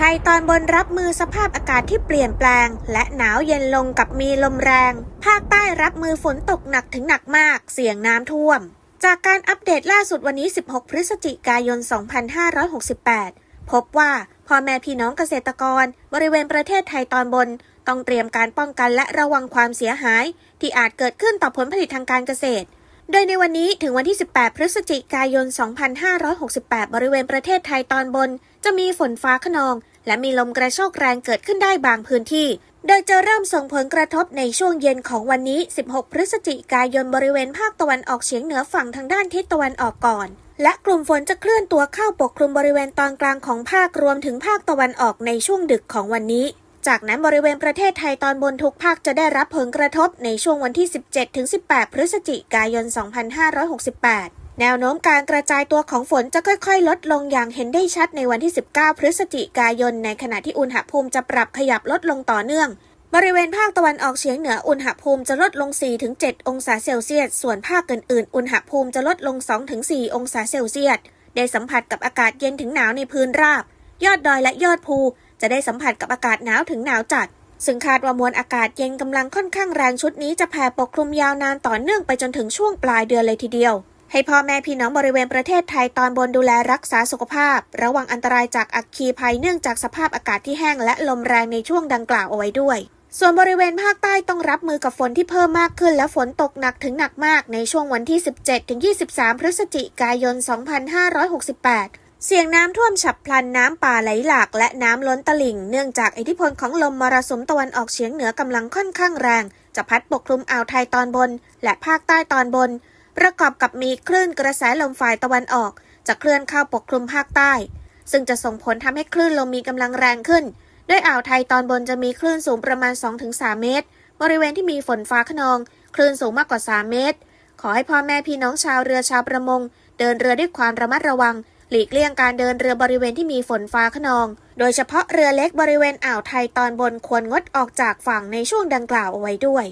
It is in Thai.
ไทยตอนบนรับมือสภาพอากาศที่เปลี่ยนแปลง และหนาวเย็นลงกับมีลมแรง ภาคใต้รับมือฝนตกหนักถึงหนักมาก เสี่ยงน้ำท่วม จากการอัปเดตล่าสุดวันนี้ 16 พฤศจิกายน 2568 พบว่าพ่อแม่พี่น้องเกษตรกร บริเวณประเทศไทยตอนบน ต้องเตรียมการป้องกันและระวังความเสียหาย ที่อาจเกิดขึ้นต่อผลผลิตทางการเกษตรโดยในวันนี้ถึงวันที่ 18 พฤศจิกายน 2568 บริเวณประเทศไทยตอนบน จะมีฝนฟ้าขนอง และมีลมกระโชกแรงเกิดขึ้นได้บางพื้นที่ โดยจะเริ่มส่งผลกระทบในช่วงเย็นของวันนี้ 16 พฤศจิกายนบริเวณภาคตะวันออกเฉียงเหนือฝั่งทางด้านทิศตะวันออกก่อน และกลุ่มฝนจะเคลื่อนตัวเข้าปกคลุมบริเวณตอนกลางของภาครวมถึงภาคตะวันออกในช่วงดึกของวันนี้จากนั้นบริเวณประเทศไทยตอนบนทุกภาคจะได้รับผลกระทบในช่วงวันที่ 17-18 พฤศจิกายน 2568 แนวโน้มการกระจายตัวของฝนจะค่อยๆ ลดลงอย่างเห็นได้ชัดในวันที่ 19 พฤศจิกายน ในขณะที่อุณหภูมิจะปรับขยับลดลงต่อเนื่อง บริเวณภาคตะวันออกเฉียงเหนืออุณหภูมิจะลดลง 4-7 องศาเซลเซียส ส่วนภาคอื่นๆ อุณหภูมิจะลดลง 2-4 องศาเซลเซียส ได้สัมผัสกับอากาศเย็นถึงหนาวในพื้นราบ ยอดดอยและยอดภู จะได้สัมผัสกับอากาศหนาวถึงหนาวจัดซึ่งคาดว่ามวลอากาศเย็นกำลังค่อนข้างแรงชุดนี้จะแผ่ปกคลุมยาวนานต่อเนื่องไปจนถึงช่วงปลายเดือนเลยทีเดียว ให้พ่อแม่พี่น้องบริเวณประเทศไทยตอนบนดูแลรักษาสุขภาพ ระวังอันตรายจากอัคคีภัยเนื่องจากสภาพอากาศที่แห้งและลมแรงในช่วงดังกล่าวเอาไว้ด้วย ส่วนบริเวณภาคใต้ต้องรับมือกับฝนที่เพิ่มมากขึ้น และฝนตกหนักถึงหนักมากในช่วงวันที่ 17-23 พฤศจิกายน 2568เสี่ยงน้ำท่วมฉับพลันน้ำป่าไหลหลากและน้ำล้นตลิ่ง เนื่องจากอิทธิพลของลมมรสุมตะวันออกเฉียงเหนือกำลังค่อนข้างแรง จะพัดปกคลุมอ่าวไทยตอนบน และภาคใต้ตอนบน ประกอบกับมีคลื่นกระแสลมฝ่ายตะวันออก จะเคลื่อนเข้าปกคลุมภาคใต้ ซึ่งจะส่งผลทำให้คลื่นลมมีกำลังแรงขึ้นโดยอ่าวไทยตอนบนจะมีคลื่นสูงประมาณ 2-3 เมตร บริเวณที่มีฝนฟ้าขนอง คลื่นสูงมากกว่า 3 เมตร ขอให้พ่อแม่พี่น้องชาวเรือชาวประมง เดินเรือด้วยความระมัดระวัง หลีกเลี่ยงการเดินเรือบริเวณที่มีฝนฟ้าขนอง โดยเฉพาะเรือเล็กบริเวณอ่าวไทยตอนบนควรงดออกจากฝั่งในช่วงดังกล่าวเอาไว้ด้วย